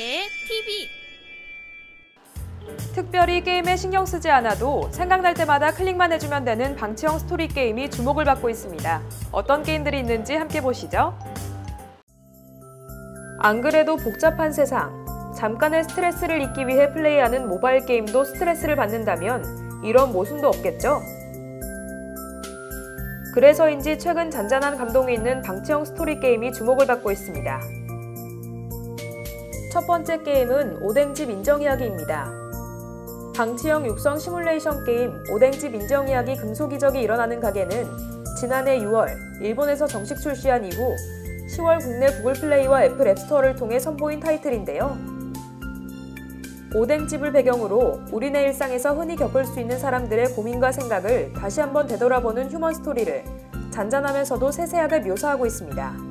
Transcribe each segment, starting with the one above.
헝그리의 TV 특별히 게임에 신경 쓰지 않아도 생각날 때마다 클릭만 해주면 되는 방치형 스토리 게임이 주목을 받고 있습니다. 어떤 게임들이 있는지 함께 보시죠. 안 그래도 복잡한 세상, 잠깐의 스트레스를 잊기 위해 플레이하는 모바일 게임도 스트레스를 받는다면 이런 모순도 없겠죠? 그래서인지 최근 잔잔한 감동이 있는 방치형 스토리 게임이 주목을 받고 있습니다. 첫 번째 게임은 오뎅집 인정 이야기입니다. 방치형 육성 시뮬레이션 게임 오뎅집 인정 이야기 금속이적이 일어나는 가게는 지난해 6월 일본에서 정식 출시한 이후 10월 국내 구글 플레이와 애플 앱스토어를 통해 선보인 타이틀인데요. 오뎅집을 배경으로 우리네 일상에서 흔히 겪을 수 있는 사람들의 고민과 생각을 다시 한번 되돌아보는 휴먼 스토리를 잔잔하면서도 세세하게 묘사하고 있습니다.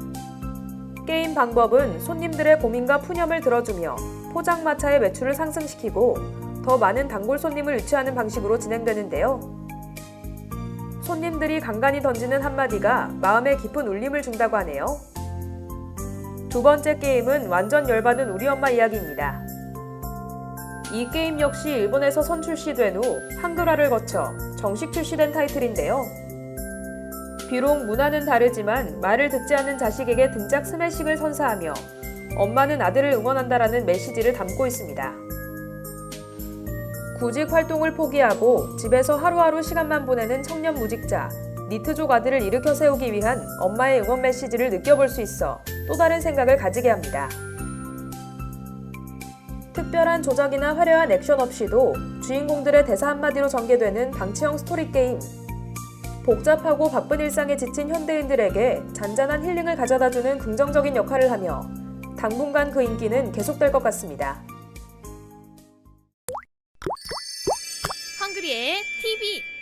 게임 방법은 손님들의 고민과 푸념을 들어주며 포장마차의 매출을 상승시키고 더 많은 단골 손님을 유치하는 방식으로 진행되는데요. 손님들이 간간히 던지는 한마디가 마음에 깊은 울림을 준다고 하네요. 두 번째 게임은 완전 열받은 우리 엄마 이야기입니다. 이 게임 역시 일본에서 선출시된 후 한글화를 거쳐 정식 출시된 타이틀인데요. 비록 문화는 다르지만 말을 듣지 않는 자식에게 등짝 스매싱을 선사하며 엄마는 아들을 응원한다라는 메시지를 담고 있습니다. 구직 활동을 포기하고 집에서 하루하루 시간만 보내는 청년 무직자 니트족 아들을 일으켜 세우기 위한 엄마의 응원 메시지를 느껴볼 수 있어 또 다른 생각을 가지게 합니다. 특별한 조작이나 화려한 액션 없이도 주인공들의 대사 한마디로 전개되는 방치형 스토리 게임. 복잡하고 바쁜 일상에 지친 현대인들에게 잔잔한 힐링을 가져다주는 긍정적인 역할을 하며 당분간 그 인기는 계속될 것 같습니다. 헝그리의 TV